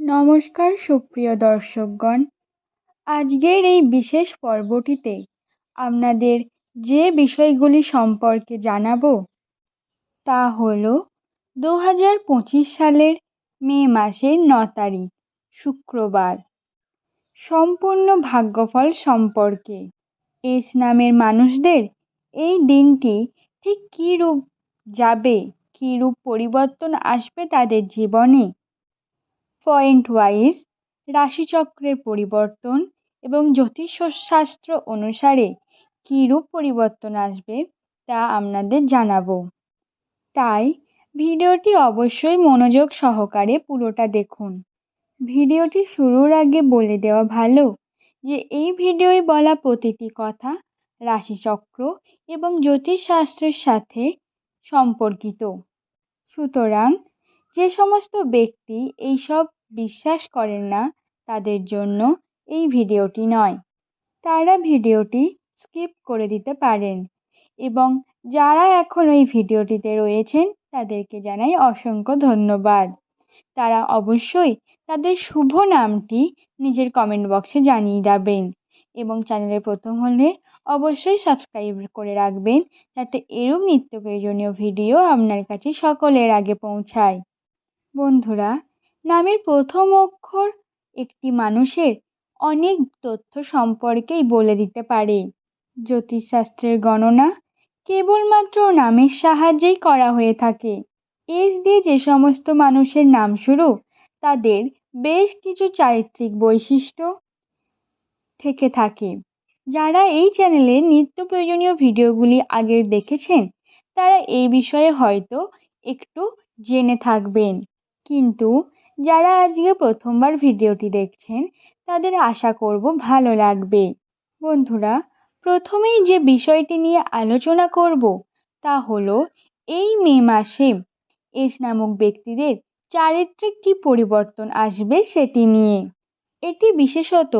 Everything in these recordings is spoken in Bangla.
নমস্কার সুপ্রিয় দর্শকগণ। আজকের এই বিশেষ পর্বটিতে আপনাদের যে বিষয়গুলি সম্পর্কে জানাব তা হল দু হাজার পঁচিশ সালের মে মাসের ন তারিখ, শুক্রবার। সম্পূর্ণ ভাগ্যফল সম্পর্কে এস নামের মানুষদের এই দিনটি ঠিক কী রূপ যাবে, কী রূপ পরিবর্তন আসবে তাদের জীবনে পয়েন্ট ওয়াইজ রাশিচক্রের পরিবর্তন এবং জ্যোতিষশাস্ত্র অনুসারে কীরূপ পরিবর্তন আসবে তা আপনাদের জানাব। তাই ভিডিওটি অবশ্যই মনোযোগ সহকারে পুরোটা দেখুন। ভিডিওটি শুরুর আগে বলে দেওয়া ভালো যে এই ভিডিওয় বলা প্রতিটি কথা রাশিচক্র এবং জ্যোতিষশাস্ত্রের সাথে সম্পর্কিত। সুতরাং যে সমস্ত ব্যক্তি এইসব বিশ্বাস করেন না তাদের জন্য এই ভিডিওটি নয়। তারা ভিডিওটি স্কিপ করে দিতে পারেন এবং যারা এখন এই ভিডিওটিতে রয়েছেন তাদেরকে জানাই অসংখ্য ধন্যবাদ। তারা অবশ্যই তাদের শুভ নামটি নিজের কমেন্ট বক্সে জানিয়ে যাবেন এবং চ্যানেলে প্রথম হলে অবশ্যই সাবস্ক্রাইব করে রাখবেন যাতে এরূপ নিত্য প্রয়োজনীয় ভিডিও আপনার কাছে সকলের আগে পৌঁছায়। বন্ধুরা নামের প্রথম অক্ষর একটি মানুষের অনেক তথ্য সম্পর্কেই বলে দিতে পারে। জ্যোতিষশাস্ত্রের গণনা কেবলমাত্র নামের সাহায্যেই করা হয়ে থাকে। এস দিয়ে যে সমস্ত মানুষের নাম শুরু, তাদের বেশ কিছু চারিত্রিক বৈশিষ্ট্য থেকে থাকে। যারা এই চ্যানেলে নিত্য প্রয়োজনীয় ভিডিওগুলি আগে দেখেছেন, তারা এই বিষয়ে হয়তো একটু জেনে থাকবেন। কিন্তু যারা আজকে প্রথমবার ভিডিওটি দেখছেন, তাদের আশা করব ভালো লাগবে। বন্ধুরা, প্রথমেই যে বিষয়টি নিয়ে আলোচনা করব, তা হলো এই মে মাসে এস নামক ব্যক্তিদের চারিত্রিক কী পরিবর্তন আসবে সেটি নিয়ে। এটি বিশেষত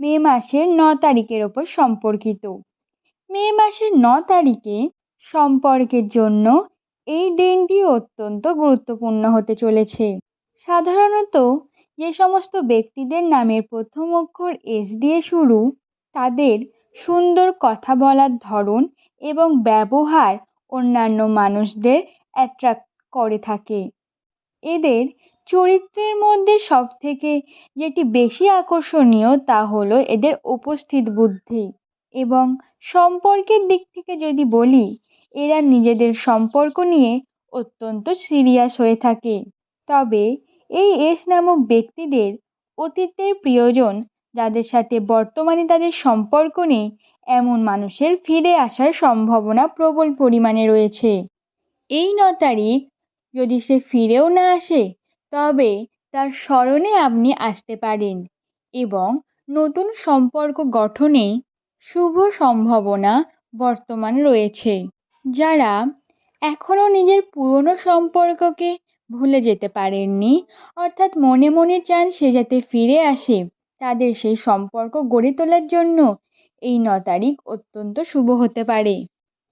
মে মাসের ন তারিখের ওপর সম্পর্কিত। মে মাসের ন তারিখে সম্পর্কের জন্য এই দিনটি অত্যন্ত গুরুত্বপূর্ণ হতে চলেছে। সাধারণত যে সমস্ত ব্যক্তিদের নামের প্রথম অক্ষর এস দিয়ে শুরু, তাদের সুন্দর কথা বলার ধরন এবং ব্যবহার অন্যান্য মানুষদের অ্যাট্রাক্ট করে থাকে। এদের চরিত্রের মধ্যে সবথেকে যেটি বেশি আকর্ষণীয় তা হলো এদের উপস্থিত বুদ্ধি এবং সম্পর্কের দিক থেকে যদি বলি, এরা নিজেদের সম্পর্ক নিয়ে অত্যন্ত সিরিয়াস হয়ে থাকে। তবে এই এস নামক ব্যক্তিদের অতীতের প্রিয়জন যাদের সাথে বর্তমানে তাদের সম্পর্ক নেই, এমন মানুষের ফিরে আসার সম্ভাবনা প্রবল পরিমাণে রয়েছে। এই ন তারিখ যদি সে ফিরেও না আসে, তবে তার স্মরণে আপনি আসতে পারেন এবং নতুন সম্পর্ক গঠনে শুভ সম্ভাবনা বর্তমান রয়েছে। যারা এখনও নিজের পুরনো সম্পর্ককে ভুলে যেতে পারেননি। অর্থাৎ মনে মনে চান সে যাতে ফিরে আসে তাদের সেই সম্পর্ক গড়ে তোলার জন্য। এই ন তারিখ অত্যন্ত শুভ হতে পারে।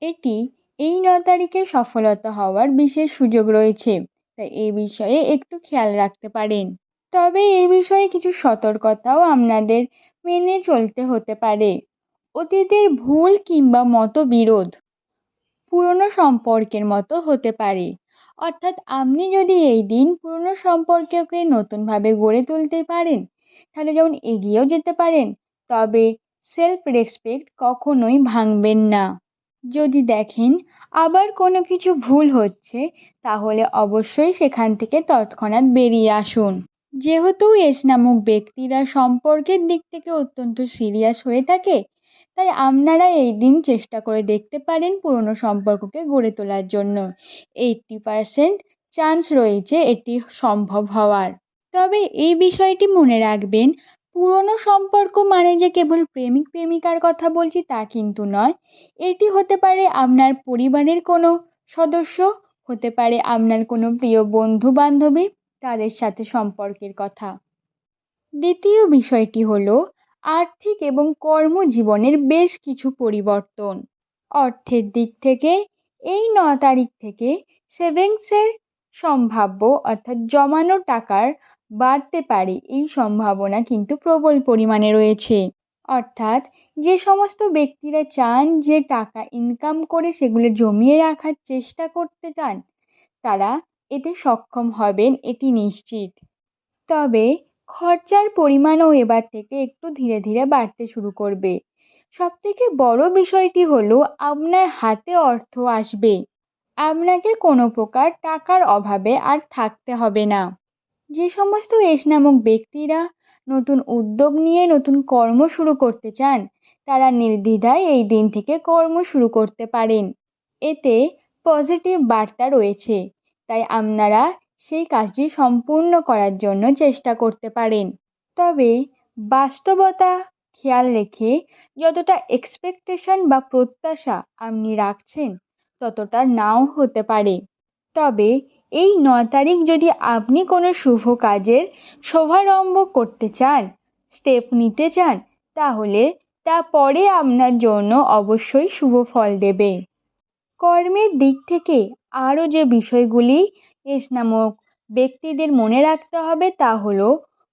এটি এই ন তারিখে সফলতা হওয়ার বিশেষ সুযোগ রয়েছে। তাই এই বিষয়ে একটু খেয়াল রাখতে পারেন। তবে এই বিষয়ে কিছু সতর্কতাও আপনাদের মেনে চলতে হতে পারে। অতীতের ভুল কিংবা মতবিরোধ পুরনো সম্পর্কের মতো হতে পারে। অর্থাৎ আপনি যদি এই দিন পুরনো সম্পর্ককে নতুনভাবে গড়ে তুলতে পারেন, তাহলে যেমন এগিয়েও যেতে পারেন, তবে সেলফ রেসপেক্ট কখনোই ভাঙবেন না। যদি দেখেন আবার কোনো কিছু ভুল হচ্ছে, তাহলে অবশ্যই সেখান থেকে তৎক্ষণাৎ বেরিয়ে আসুন। যেহেতু এস নামক ব্যক্তিরা সম্পর্কের দিক থেকে অত্যন্ত সিরিয়াস হয়ে থাকে তাই আপনারা এই দিন চেষ্টা করে দেখতে পারেন পুরনো সম্পর্ককে গড়ে তোলার জন্য। এইট্টি পারসেন্ট চান্স রয়েছে এটি সম্ভব হওয়ার। তবে এই বিষয়টি মনে রাখবেন, পুরনো সম্পর্ক মানে যে কেবল প্রেমিক প্রেমিকার কথা বলছি তা কিন্তু নয়। এটি হতে পারে আপনার পরিবারের কোনো সদস্য, হতে পারে আপনার কোনো প্রিয় বন্ধু বান্ধবী তাদের সাথে সম্পর্কের কথা। দ্বিতীয় বিষয়টি হলো আর্থিক এবং কর্মজীবনের বেশ কিছু পরিবর্তন। অর্থের দিক থেকে এই ন তারিখ থেকে সেভিংসের সম্ভাব্য অর্থাৎ জমানো টাকার বাড়তে পারে এই সম্ভাবনা কিন্তু প্রবল পরিমাণে রয়েছে। অর্থাৎ যে সমস্ত ব্যক্তিরা চান যে টাকা ইনকাম করে সেগুলো জমিয়ে রাখার চেষ্টা করতে চান, তারা এতে সক্ষম হবেন, এটি নিশ্চিত। তবে খরচার পরিমাণও এবার থেকে একটু ধীরে ধীরে বাড়তে শুরু করবে। সবথেকে বড় বিষয়টি হলো, আপনার হাতে অর্থ আসবে। আপনাকে কোনো প্রকার টাকার অভাবে আর থাকতে হবে না। যে সমস্ত এস নামক ব্যক্তিরা নতুন উদ্যোগ নিয়ে নতুন কর্ম শুরু করতে চান, তারা নির্দ্বিধায় এই দিন থেকে কর্ম শুরু করতে পারেন। এতে পজিটিভ বার্তা রয়েছে। তাই আপনারা সেই কাজটি সম্পূর্ণ করার জন্য চেষ্টা করতে পারেন। তবে বাস্তবতা খেয়াল রেখে যতটা এক্সপেকটেশন বা প্রত্যাশা আপনি রাখছেন, ততটা নাও হতে পারে। তবে এই ন তারিখ যদি আপনি কোনো শুভ কাজের শুভারম্ভ করতে চান স্টেপ নিতে চান, তাহলে তা পরে আপনার জন্য অবশ্যই শুভ ফল দেবে। কর্মের দিক থেকে আরও যে বিষয়গুলি এস নামক ব্যক্তিদের মনে রাখতে হবে তা হলো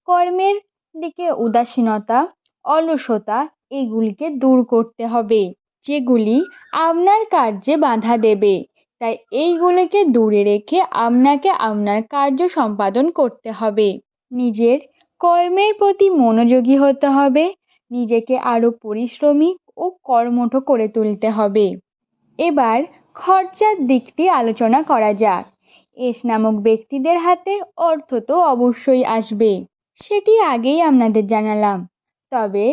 কর্মের দিকে উদাসীনতা, অলসতা এগুলিকে দূর করতে হবে, যেগুলি আপনার কার্যে বাধা দেবে। তাই এইগুলিকে দূরে রেখে আপনাকে আপনার কার্য সম্পাদন করতে হবে। নিজের কর্মের প্রতি মনোযোগী হতে হবে, নিজেকে আরও পরিশ্রমী ও কর্মঠ করে তুলতে হবে। এবার খরচার দিকটি আলোচনা করা যাক। এস নামক ব্যক্তিদের হাতে অর্থ তো অবশ্যই আসবে। সেটি আগেই আপনাদের জানালাম। তবে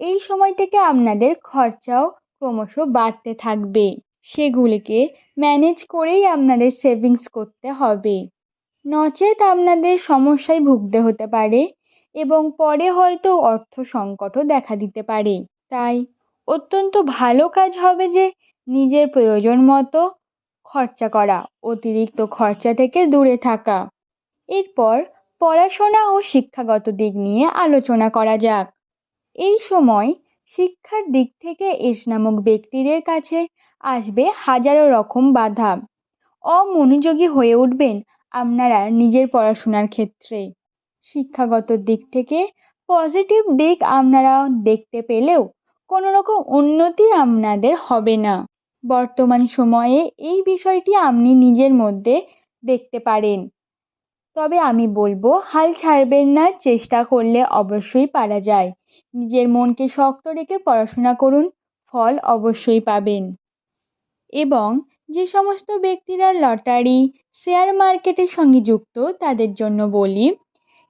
এই সময় থেকে আপনাদের খরচাও ক্রমশ বাড়তে থাকবে। সেগুলিকে ম্যানেজ করেই আপনাদের সেভিংস করতে হবে। নচেত আপনাদের সমস্যায় ভুগতে হতে পারে এবং পরে হয়তো অর্থ সংকটও দেখা দিতে পারে। তাই অত্যন্ত ভালো কাজ হবে যে নিজের প্রয়োজন মতো খরচা করা, অতিরিক্ত খরচা থেকে দূরে থাকা। এরপর পড়াশোনা ও শিক্ষাগত দিক নিয়ে আলোচনা করা যাক। এই সময় শিক্ষার দিক থেকে এস নামক ব্যক্তিদের কাছে আসবে হাজারো রকম বাধা। অমনোযোগী হয়ে উঠবেন আপনারা নিজের পড়াশোনার ক্ষেত্রে। শিক্ষাগত দিক থেকে পজিটিভ দিক আপনারা দেখতে পেলেও কোনো রকম উন্নতি আপনাদের হবে না। বর্তমান সময়ে এই বিষয়টি আপনি নিজের মধ্যে দেখতে পারেন। তবে আমি বলব, হাল ছাড়বেন না, চেষ্টা করলে অবশ্যই পারা যায়। নিজের মনকে শক্ত রেখে পড়াশোনা করুন, ফল অবশ্যই পাবেন। এবং যে সমস্ত ব্যক্তিরা লটারি, শেয়ার মার্কেটের সঙ্গে যুক্ত, তাদের জন্য বলি,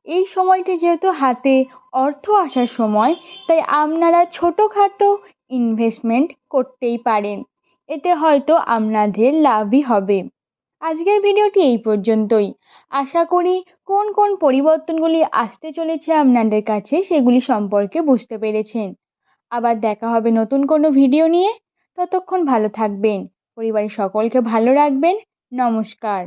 এই সময়টি যেহেতু হাতে অর্থ আসার সময়, তাই আপনারা ছোটোখাটো ইনভেস্টমেন্ট করতেই পারেন। এতে হয়তো আপনাদের লাভই হবে। আজকের ভিডিওটি এই পর্যন্তই। আশা করি কোন কোন পরিবর্তনগুলি আসতে চলেছে আপনাদের কাছে সেগুলি সম্পর্কে বুঝতে পেরেছেন। আবার দেখা হবে নতুন কোনো ভিডিও নিয়ে। ততক্ষণ ভালো থাকবেন। পরিবারের সকলকে ভালো রাখবেন। নমস্কার।